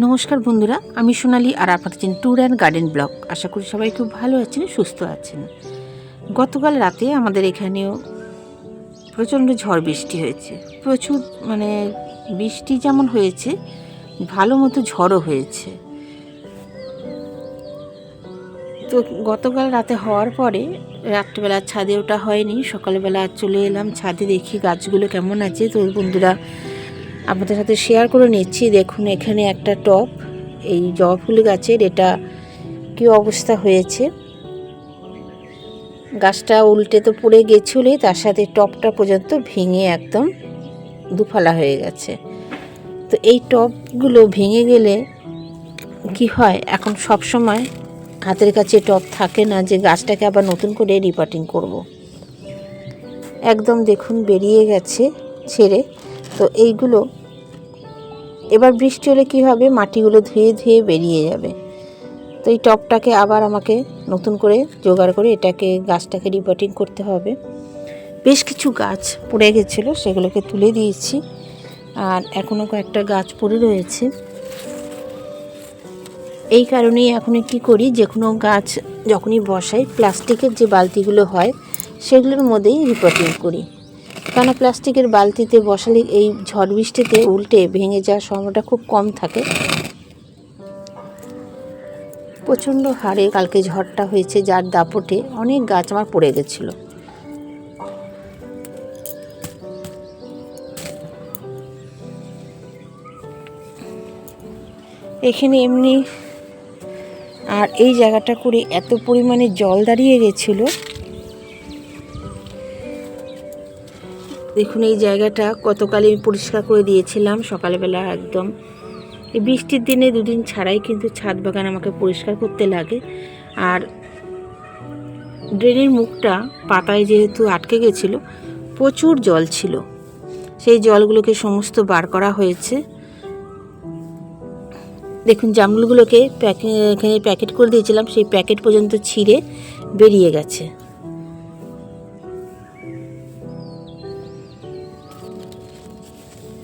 নমস্কার বন্ধুরা, আমি সোনালি আর আপনার আছেন ট্যুর অ্যান্ড গার্ডেন ব্লগ আশা করি সবাই খুব ভালো আছেন, সুস্থ আছেন। গতকাল রাতে আমাদের এখানেও প্রচণ্ড ঝড় বৃষ্টি হয়েছে। প্রচুর মানে বৃষ্টি যেমন হয়েছে, ভালো মতো ঝড়ও হয়েছে। তো গতকাল রাতে হওয়ার পরে রাত্রিবেলা ছাদে ওটা হয়নি, সকালবেলা চলে এলাম, ছাদে দেখি গাছগুলো কেমন আছে। তো বন্ধুরা আপনাদের সাথে শেয়ার করে নিচ্ছি। দেখুন, এখানে একটা টপ, এই জবা ফুল গাছের, এটা কি অবস্থা হয়েছে? গাছটা উল্টে তো পড়ে গেছিলোই, তার সাথে টপটা পর্যন্ত ভেঙে একদম দুফালা হয়ে গেছে। তো এই টপগুলো ভেঙে গেলে কি হয়? এখন সব সময় হাতের কাছে টপ থাকে না যে গাছটাকে আবার নতুন করে রিপাটিং করব। একদম দেখুন, বেরিয়ে গেছে ছেড়ে। তো এইগুলো, এবার বৃষ্টি হলে কী হবে? মাটিগুলো ধুয়ে ধুয়ে বেরিয়ে যাবে। তো এই টপটাকে আবার আমাকে নতুন করে জোগাড় করে এটাকে, গাছটাকে রিপোর্টিং করতে হবে। বেশ কিছু গাছ পড়ে গেছিল, সেগুলোকে তুলে দিয়েছি। আর এখনও কয়েকটা গাছ পড়ে রয়েছে। এই কারণেই এখন কি করি, যে কোনো গাছ যখনই বসাই, প্লাস্টিকের যে বালতিগুলো হয়, সেগুলোর মধ্যেই রিপোর্টিং করি। কেন প্লাস্টিকের বালতিতে বসালে এই ঝড় বৃষ্টিতে উল্টে ভেঙে যাওয়ার সময়টা খুব কম থাকে? প্রচণ্ড হারে কালকে ঝড়টা হয়েছে যার দাপটে অনেক গাছ আমার পড়ে গেছিল। এখানে এমনি আর এই জায়গাটা করে এত পরিমাণে জল দাঁড়িয়ে গেছিল। দেখুন, এই জায়গাটা গতকাল আমি পরিষ্কার করে দিয়েছিলাম সকালবেলা একদম। এই বৃষ্টির দিনে দুদিন ছাড়াই কিন্তু ছাদ বাগান আমাকে পরিষ্কার করতে লাগে। আর ড্রেনের মুখটা পাতায় যেহেতু আটকে গেছিল, প্রচুর জল ছিল। সেই জলগুলোকে সমস্ত বার করা হয়েছে। দেখুন জামগুলোকে প্যাকে এখানে প্যাকেট করে দিয়েছিলাম, সেই প্যাকেট পর্যন্ত ছিঁড়ে বেরিয়ে গেছে।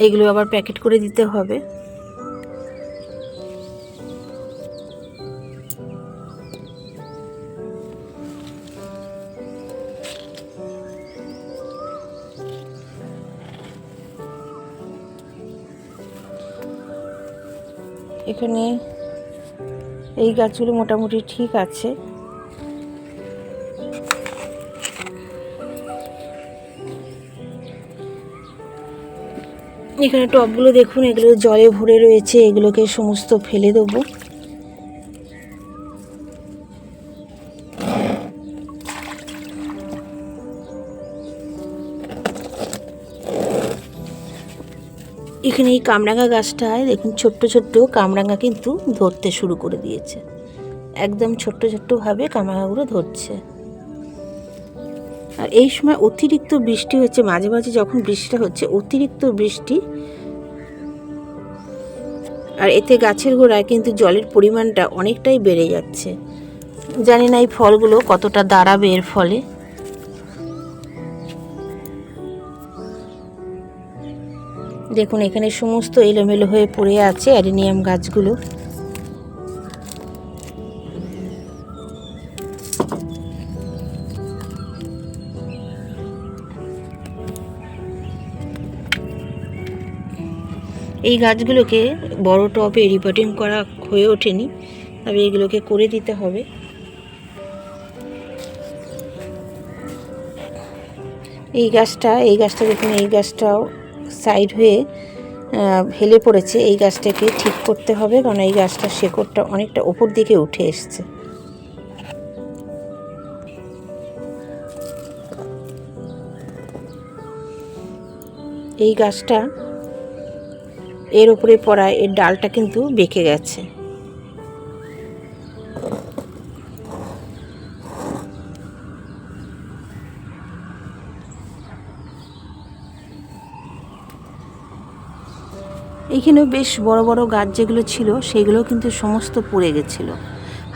এগুলো আবার প্যাকেট করে দিতে হবে। এখানে এই গাছগুলো মোটামুটি ঠিক আছে। এখানে টবগুলো দেখুন, এগুলো জলে ভরে রয়েছে, এগুলোকে সমস্ত ফেলে দেবো। এখানে এই কামরাঙা গাছটায় দেখুন, ছোট্ট ছোট্ট কামরাঙা কিন্তু ধরতে শুরু করে দিয়েছে। একদম ছোট্ট ছোট্টভাবে কামরাঙাগুলো ধরছে। আর এই সময় অতিরিক্ত বৃষ্টি হচ্ছে, মাঝে মাঝে যখন বৃষ্টিটা হচ্ছে, অতিরিক্ত বৃষ্টি। আর এতে গাছের গোড়ায় কিন্তু জলের পরিমাণটা অনেকটাই বেড়ে যাচ্ছে। জানি না এই ফলগুলো কতটা দাঁড়াবে এর ফলে। দেখুন, এখানে সমস্ত এলোমেলো হয়ে পড়ে আছে অ্যাডিনিয়াম গাছগুলো। এই গাছগুলোকে বড় টবে রিপোর্টিং করা হয়ে ওঠেনি, তবে এগুলোকে করে দিতে হবে। এই গাছটা এই গাছটা দেখুন, এই গাছটাও সাইড হয়ে হেলে পড়েছে। এই গাছটাকে ঠিক করতে হবে, কারণ এই গাছটার শেকড়টা অনেকটা ওপর দিকে উঠে এসছে। এই গাছটা এর উপরে পড়ায় এর ডালটা কিন্তু বেঁকে গেছে। এইখানেও বেশ বড় বড় গাছ যেগুলো ছিল সেগুলো কিন্তু সমস্ত পড়ে গেছিল।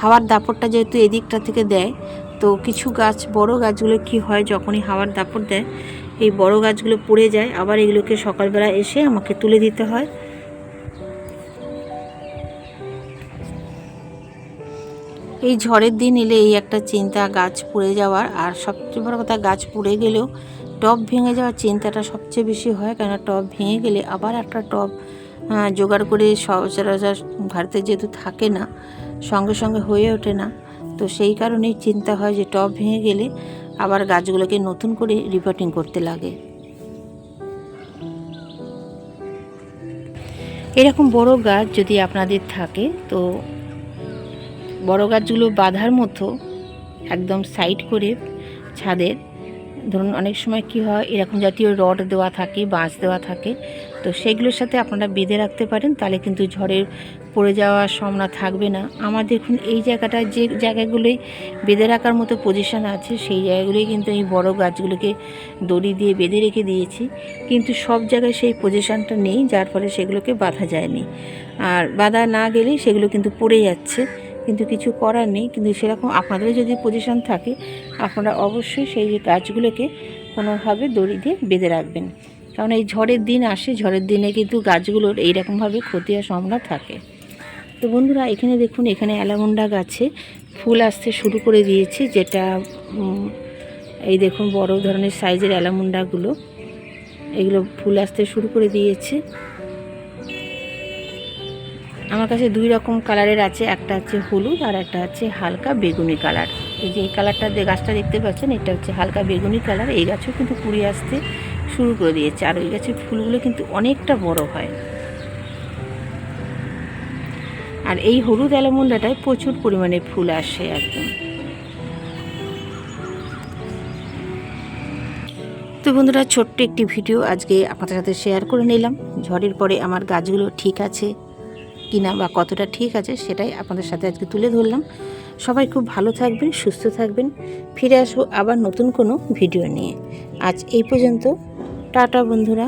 হাওয়ার দাপটটা যেহেতু এদিকটা থেকে দেয়, তো কিছু গাছ, বড় গাছগুলো কি হয় যখনই হাওয়ার দাপট দেয়, এই বড় গাছগুলো পড়ে যায়, আবার এগুলোকে সকালবেলা এসে আমাকে তুলে দিতে হয়। এই ঝড়ের দিন এলে এই একটা চিন্তা গাছ পুড়ে যাওয়ার আর সবচেয়ে বড় কথা গাছ পুড়ে গেলেও টব ভেঙে যাওয়ার চিন্তাটা সবচেয়ে বেশি হয় কেন টব ভেঙে গেলে আবার একটা আহ, জোগাড় করে সচরাচর ভারতে যেহেতু থাকে না সঙ্গে সঙ্গে হয়ে ওঠে না। তো সেই কারণেই চিন্তা হয় যে টব ভেঙে গেলে আবার গাছগুলোকে নতুন করে রিপোর্টিং করতে লাগে। এরকম বড় গাছ যদি আপনাদের থাকে তো বড় গাছগুলো বাঁধার মতো একদম সাইড করে ছাদের ধরুন অনেক সময় কি হয়, এরকম জাতীয় রড দেওয়া থাকে, বাঁশ দেওয়া থাকে। তো সেগুলোর সাথে আপনারা বেঁধে রাখতে পারেন, তাহলে কিন্তু ঝড়ের পড়ে যাওয়ার সম্ভাবনা থাকবে না। আমার দেখুন, এই জায়গাটা যে জায়গাগুলোই বেঁধে রাখার মতো পজিশান আছে, সেই জায়গাগুলোই কিন্তু এই বড় গাছগুলোকে দড়ি দিয়ে বেঁধে রেখে দিয়েছি। কিন্তু সব জায়গায় সেই পজিশানটা নেই, যার ফলে সেগুলোকে বাঁধা যায়নি। আর বাঁধা না গেলেই সেগুলো কিন্তু পড়ে যাচ্ছে। কিন্তু কিছু করার নেই। কিন্তু সেরকম আপনাদের যদি পজিশন থাকে, আপনারা অবশ্যই সেই গাছগুলোকে কোনোভাবে দড়ি দিয়ে বেঁধে রাখবেন। কারণ এই ঝড়ের দিন আসে, ঝড়ের দিনে কিন্তু গাছগুলোর এইরকমভাবে ক্ষতি হওয়ার সম্ভাবনা থাকে। তো বন্ধুরা, এখানে দেখুন, এখানে অ্যালামুন্ডা গাছে ফুল আসতে শুরু করে দিয়েছে, যেটা এই দেখুন বড় ধরনের সাইজের অ্যালামুন্ডাগুলো। এগুলো ফুল আসতে শুরু করে দিয়েছে। আমার কাছে দুই রকম কালারের আছে, একটা হচ্ছে হলুদ আর একটা হচ্ছে হালকা বেগুনি কালার। এই যে এই কালারটা গাছটা দেখতে পাচ্ছেন, এটা হচ্ছে হালকা বেগুনি কালার। এই গাছও কিন্তু কুড়ি আসতে শুরু করে দিয়েছে। আর ওই গাছের ফুলগুলো কিন্তু অনেকটা বড় হয়। আর এই হলুদ অ্যালামুন্ডাটায় প্রচুর পরিমাণে ফুল আসে একদম। তো বন্ধুরা, ছোট্ট একটি ভিডিও আজকে আপনাদের সাথে শেয়ার করে নিলাম। ঝড়ের পরে আমার গাছগুলো ঠিক আছে। কিনা বা কতটা ঠিক আছে সেটাই আপনাদের সাথে আজকে তুলে ধরলাম। সবাই খুব ভালো থাকবেন, সুস্থ থাকবেন। ফিরে আসব আবার নতুন কোনো ভিডিও নিয়ে। আজ এই পর্যন্ত। টাটা বন্ধুরা।